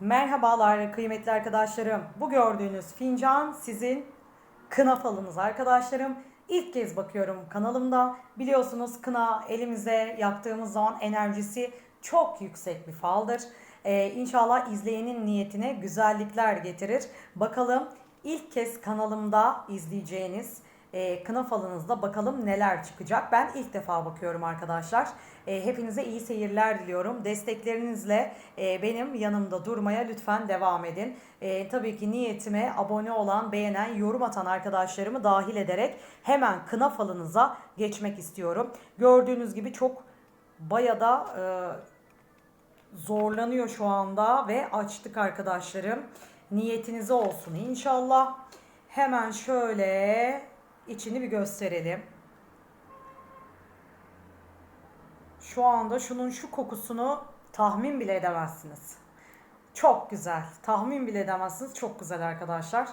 Merhabalar kıymetli arkadaşlarım. Bu gördüğünüz fincan sizin kına falınız arkadaşlarım. İlk kez bakıyorum kanalımda. Biliyorsunuz kına elimize yaktığımız zaman enerjisi çok yüksek bir faldır. Ee, inşallah izleyenin niyetine güzellikler getirir. Bakalım ilk kez kanalımda izleyeceğiniz e, kına falınızda bakalım neler çıkacak. Ben ilk defa bakıyorum arkadaşlar. E, hepinize iyi seyirler diliyorum. Desteklerinizle e, benim yanımda durmaya lütfen devam edin. E, tabii ki niyetime abone olan, beğenen, yorum atan arkadaşlarımı dahil ederek hemen kına falınıza geçmek istiyorum. Gördüğünüz gibi çok baya da e, zorlanıyor şu anda ve açtık arkadaşlarım. Niyetinize olsun inşallah. Hemen şöyle içini bir gösterelim. Şu anda şunun şu kokusunu tahmin bile edemezsiniz. Çok güzel. Tahmin bile edemezsiniz. Çok güzel arkadaşlar.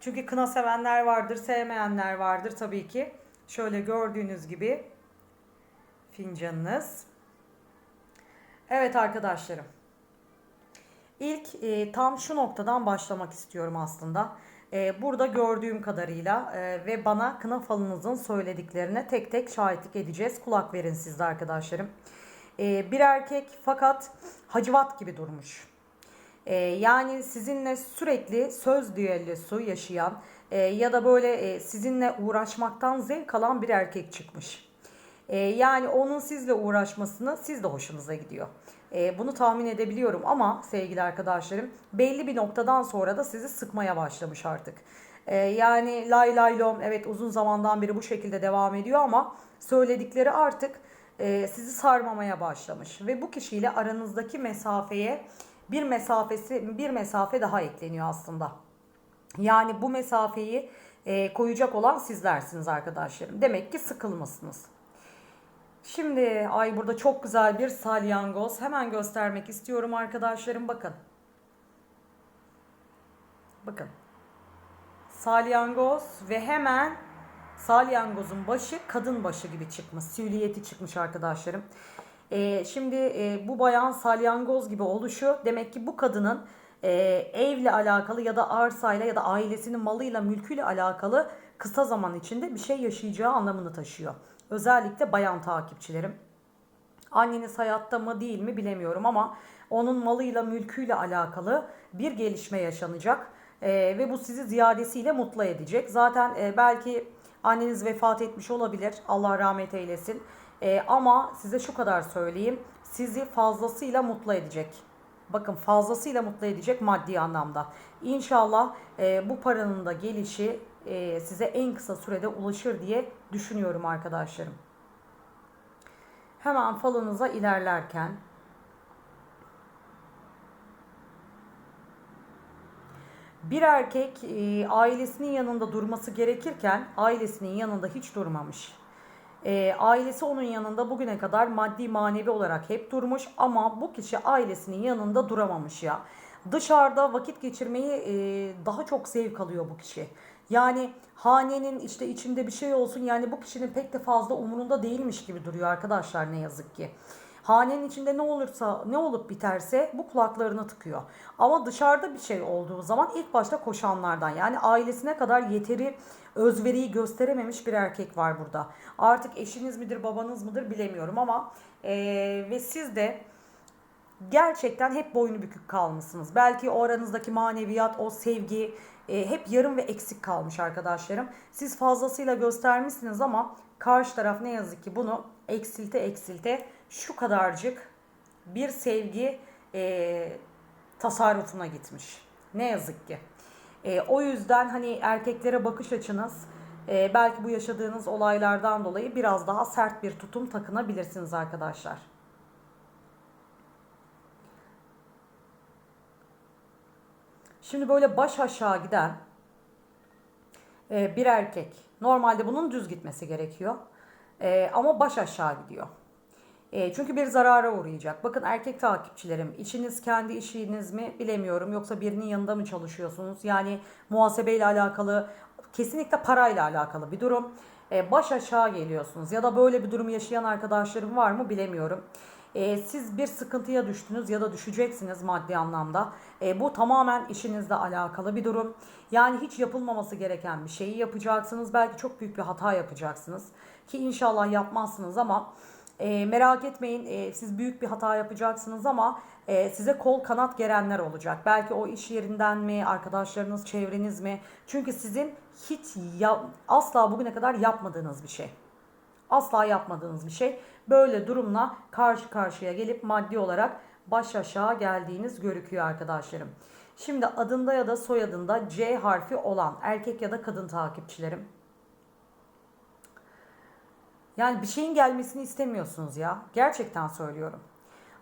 Çünkü kına sevenler vardır, sevmeyenler vardır tabii ki. Şöyle gördüğünüz gibi fincanınız. Evet arkadaşlarım. İlk e, tam şu noktadan başlamak istiyorum aslında. E, burada gördüğüm kadarıyla e, ve bana kına falınızın söylediklerine tek tek şahitlik edeceğiz. Kulak verin siz de arkadaşlarım. E, bir erkek fakat hacivat gibi durmuş. E, yani sizinle sürekli söz düellosu yaşayan e, ya da böyle e, sizinle uğraşmaktan zevk alan bir erkek çıkmış. E, yani onun sizle uğraşmasını siz de hoşunuza gidiyor. E, bunu tahmin edebiliyorum ama sevgili arkadaşlarım belli bir noktadan sonra da sizi sıkmaya başlamış artık. E, yani lay lay lom evet uzun zamandan beri bu şekilde devam ediyor ama söyledikleri artık e, sizi sarmamaya başlamış ve bu kişiyle aranızdaki mesafeye bir mesafesi bir mesafe daha ekleniyor aslında. Yani bu mesafeyi e, koyacak olan sizlersiniz arkadaşlarım. Demek ki sıkılmasınız. Şimdi ay burada çok güzel bir salyangoz. Hemen göstermek istiyorum arkadaşlarım. Bakın. Bakın. Salyangoz ve hemen salyangozun başı kadın başı gibi çıkmış. Süliyeti çıkmış arkadaşlarım. Ee, şimdi e, bu bayan salyangoz gibi oluşu demek ki bu kadının e, evle alakalı ya da arsayla ya da ailesinin malıyla mülküyle alakalı kısa zaman içinde bir şey yaşayacağı anlamını taşıyor. Özellikle bayan takipçilerim. Anneniz hayatta mı değil mi bilemiyorum ama onun malıyla mülküyle alakalı bir gelişme yaşanacak. Ee, ve bu sizi ziyadesiyle mutlu edecek. Zaten e, belki anneniz vefat etmiş olabilir. Allah rahmet eylesin. E, ama size şu kadar söyleyeyim. Sizi fazlasıyla mutlu edecek. Bakın fazlasıyla mutlu edecek maddi anlamda. İnşallah e, bu paranın da gelişi e, size en kısa sürede ulaşır diye düşünüyorum arkadaşlarım. Hemen falınıza ilerlerken bir erkek e, ailesinin yanında durması gerekirken ailesinin yanında hiç durmamış. E, ailesi onun yanında bugüne kadar maddi manevi olarak hep durmuş ama bu kişi ailesinin yanında duramamış ya. Dışarıda vakit geçirmeyi e, daha çok zevk alıyor bu kişi. Yani hanenin işte içinde bir şey olsun yani bu kişinin pek de fazla umurunda değilmiş gibi duruyor arkadaşlar ne yazık ki. Hanenin içinde ne olursa ne olup biterse bu kulaklarını tıkıyor. Ama dışarıda bir şey olduğu zaman ilk başta koşanlardan yani ailesine kadar yeteri özveriyi gösterememiş bir erkek var burada. Artık eşiniz midir babanız mıdır bilemiyorum ama ee, ve siz de gerçekten hep boynu bükük kalmışsınız. Belki o aranızdaki maneviyat, o sevgi e, hep yarım ve eksik kalmış arkadaşlarım. Siz fazlasıyla göstermişsiniz ama karşı taraf ne yazık ki bunu eksilte eksilte şu kadarcık bir sevgi e, tasarrufuna gitmiş. Ne yazık ki. E, o yüzden hani erkeklere bakış açınız e, belki bu yaşadığınız olaylardan dolayı biraz daha sert bir tutum takınabilirsiniz arkadaşlar. Şimdi böyle baş aşağı giden e, bir erkek. Normalde bunun düz gitmesi gerekiyor. E, ama baş aşağı gidiyor. E, çünkü bir zarara uğrayacak. Bakın erkek takipçilerim, işiniz kendi işiniz mi bilemiyorum. Yoksa birinin yanında mı çalışıyorsunuz? Yani muhasebeyle alakalı, kesinlikle parayla alakalı bir durum. baş aşağı geliyorsunuz. Ya da böyle bir durum yaşayan arkadaşlarım var mı bilemiyorum. E, siz bir sıkıntıya düştünüz ya da düşeceksiniz maddi anlamda. E, bu tamamen işinizle alakalı bir durum. Yani hiç yapılmaması gereken bir şeyi yapacaksınız. Belki çok büyük bir hata yapacaksınız. Ki inşallah yapmazsınız ama e, merak etmeyin e, siz büyük bir hata yapacaksınız ama e, size kol kanat gerenler olacak. Belki o iş yerinden mi, arkadaşlarınız, çevreniz mi? Çünkü sizin hiç ya, asla bugüne kadar yapmadığınız bir şey. Asla yapmadığınız bir şey. Böyle durumla karşı karşıya gelip maddi olarak baş aşağı geldiğiniz görüküyor arkadaşlarım. Şimdi adında ya da soyadında C harfi olan erkek ya da kadın takipçilerim. Yani bir şeyin gelmesini istemiyorsunuz ya. Gerçekten söylüyorum.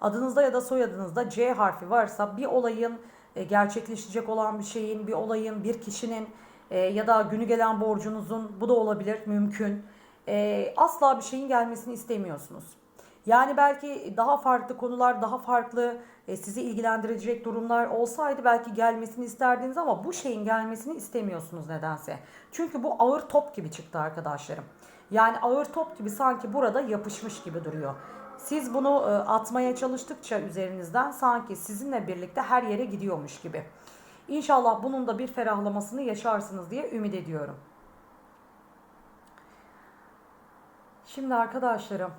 Adınızda ya da soyadınızda C harfi varsa bir olayın e, gerçekleşecek olan bir şeyin, bir olayın, bir kişinin e, ya da günü gelen borcunuzun bu da olabilir, mümkün. E, asla bir şeyin gelmesini istemiyorsunuz. Yani belki daha farklı konular, daha farklı sizi ilgilendirecek durumlar olsaydı belki gelmesini isterdiniz ama bu şeyin gelmesini istemiyorsunuz nedense. Çünkü bu ağır top gibi çıktı arkadaşlarım. Yani ağır top gibi sanki burada yapışmış gibi duruyor. Siz bunu atmaya çalıştıkça üzerinizden sanki sizinle birlikte her yere gidiyormuş gibi. İnşallah bunun da bir ferahlamasını yaşarsınız diye ümit ediyorum. Şimdi arkadaşlarım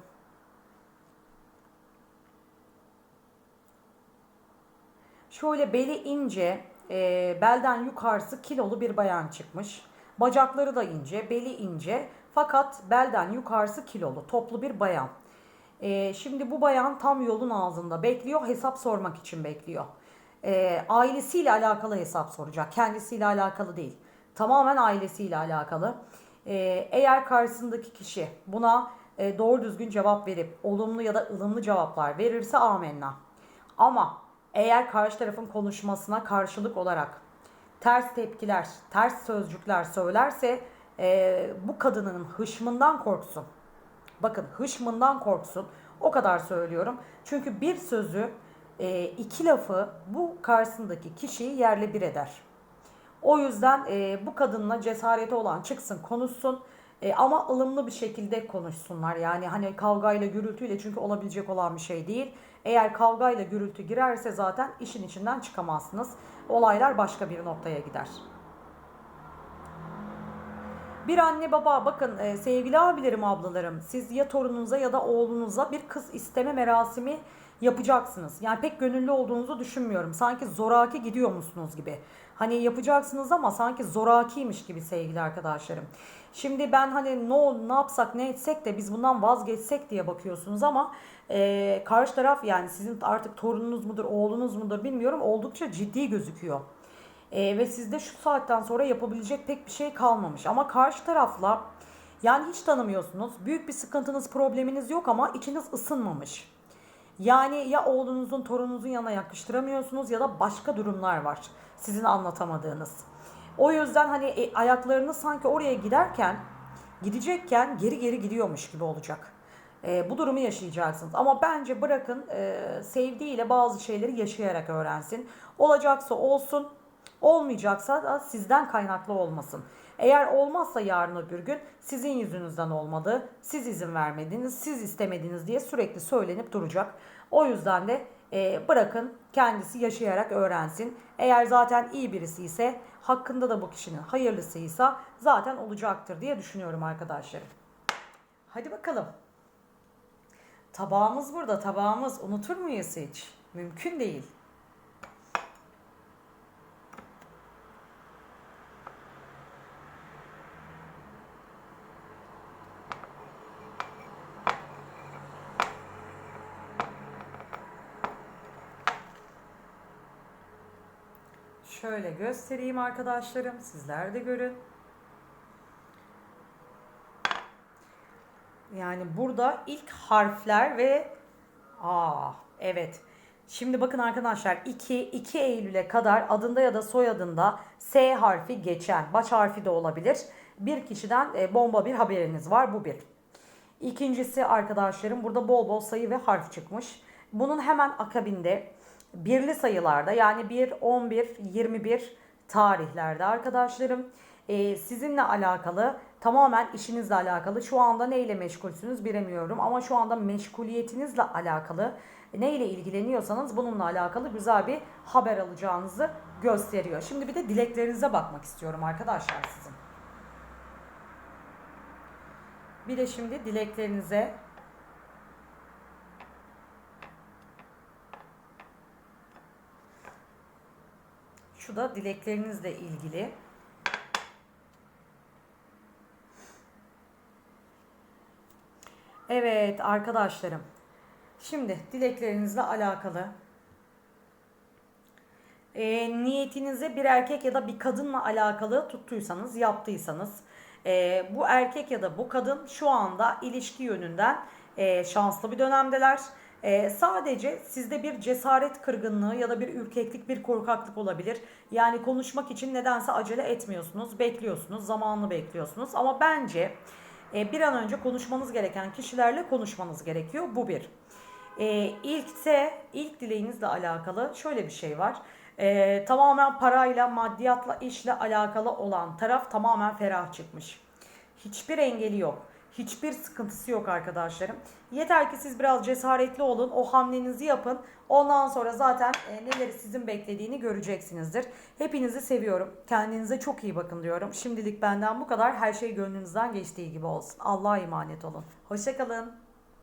şöyle beli ince, e, belden yukarısı kilolu bir bayan çıkmış. Bacakları da ince, beli ince fakat belden yukarısı kilolu, toplu bir bayan. E, şimdi bu bayan tam yolun ağzında bekliyor, hesap sormak için bekliyor. E, ailesiyle alakalı hesap soracak, kendisiyle alakalı değil. Tamamen ailesiyle alakalı. E, eğer karşısındaki kişi buna e, doğru düzgün cevap verip olumlu ya da ılımlı cevaplar verirse amenna. Ama eğer karşı tarafın konuşmasına karşılık olarak ters tepkiler, ters sözcükler söylerse e, bu kadının hışmından korksun. Bakın hışmından korksun. O kadar söylüyorum. Çünkü bir sözü, e, iki lafı bu karşısındaki kişiyi yerle bir eder. O yüzden e, bu kadınla cesareti olan çıksın konuşsun. E, ama ılımlı bir şekilde konuşsunlar. Yani hani kavgayla gürültüyle çünkü olabilecek olan bir şey değil. Eğer kavgayla gürültü girerse zaten işin içinden çıkamazsınız. Olaylar başka bir noktaya gider. Bir anne baba bakın e, sevgili abilerim ablalarım siz ya torununuza ya da oğlunuza bir kız isteme merasimi yapacaksınız. Yani pek gönüllü olduğunuzu düşünmüyorum. Sanki zoraki gidiyor musunuz gibi. Hani yapacaksınız ama sanki zorakiymiş gibi sevgili arkadaşlarım. Şimdi ben hani ne, ne yapsak ne etsek de biz bundan vazgeçsek diye bakıyorsunuz ama e, karşı taraf yani sizin artık torununuz mudur oğlunuz mudur bilmiyorum oldukça ciddi gözüküyor. E, ve sizde şu saatten sonra yapabilecek pek bir şey kalmamış. Ama karşı tarafla yani hiç tanımıyorsunuz. Büyük bir sıkıntınız, probleminiz yok ama içiniz ısınmamış. Yani ya oğlunuzun, torununuzun yanına yakıştıramıyorsunuz ya da başka durumlar var sizin anlatamadığınız. O yüzden hani e, ayaklarınız sanki oraya giderken, gidecekken geri geri gidiyormuş gibi olacak. E, bu durumu yaşayacaksınız. Ama bence bırakın e, sevdiğiyle bazı şeyleri yaşayarak öğrensin. Olacaksa olsun, olmayacaksa da sizden kaynaklı olmasın. Eğer olmazsa yarın öbür gün sizin yüzünüzden olmadı, siz izin vermediniz, siz istemediniz diye sürekli söylenip duracak. O yüzden de e, bırakın kendisi yaşayarak öğrensin. Eğer zaten iyi birisi ise hakkında da bu kişinin hayırlısıysa zaten olacaktır diye düşünüyorum arkadaşlarım. Hadi bakalım. Tabağımız burada tabağımız. Unutur muyuz hiç? Mümkün değil. Şöyle göstereyim arkadaşlarım. Sizler de görün. Yani burada ilk harfler ve aa evet. Şimdi bakın arkadaşlar 2 2 Eylül'e kadar adında ya da soyadında S harfi geçen, baş harfi de olabilir. Bir kişiden e, bomba bir haberiniz var. Bu bir. İkincisi arkadaşlarım burada bol bol sayı ve harf çıkmış. Bunun hemen akabinde birli sayılarda yani 1, 11, 21 tarihlerde arkadaşlarım e, sizinle alakalı tamamen işinizle alakalı. Şu anda neyle meşgulsünüz bilemiyorum ama şu anda meşguliyetinizle alakalı neyle ilgileniyorsanız bununla alakalı güzel bir haber alacağınızı gösteriyor. Şimdi bir de dileklerinize bakmak istiyorum arkadaşlar sizin. Bir de şimdi dileklerinize Şu da dileklerinizle ilgili. Evet arkadaşlarım. Şimdi dileklerinizle alakalı e, niyetinizi bir erkek ya da bir kadınla alakalı tuttuysanız, yaptıysanız e, bu erkek ya da bu kadın şu anda ilişki yönünden e, şanslı bir dönemdeler. E, sadece sizde bir cesaret kırgınlığı ya da bir ürkeklik, bir korkaklık olabilir. Yani konuşmak için nedense acele etmiyorsunuz, bekliyorsunuz, zamanını bekliyorsunuz. Ama bence e, bir an önce konuşmanız gereken kişilerle konuşmanız gerekiyor. Bu bir. E, ilkse, ilk dileğinizle alakalı şöyle bir şey var. E, tamamen parayla, maddiyatla, işle alakalı olan taraf tamamen ferah çıkmış. Hiçbir engeli yok. Hiçbir sıkıntısı yok arkadaşlarım. Yeter ki siz biraz cesaretli olun. O hamlenizi yapın. Ondan sonra zaten e, neleri sizin beklediğini göreceksinizdir. Hepinizi seviyorum. Kendinize çok iyi bakın diyorum. Şimdilik benden bu kadar. Her şey gönlünüzden geçtiği gibi olsun. Allah'a emanet olun. Hoşçakalın.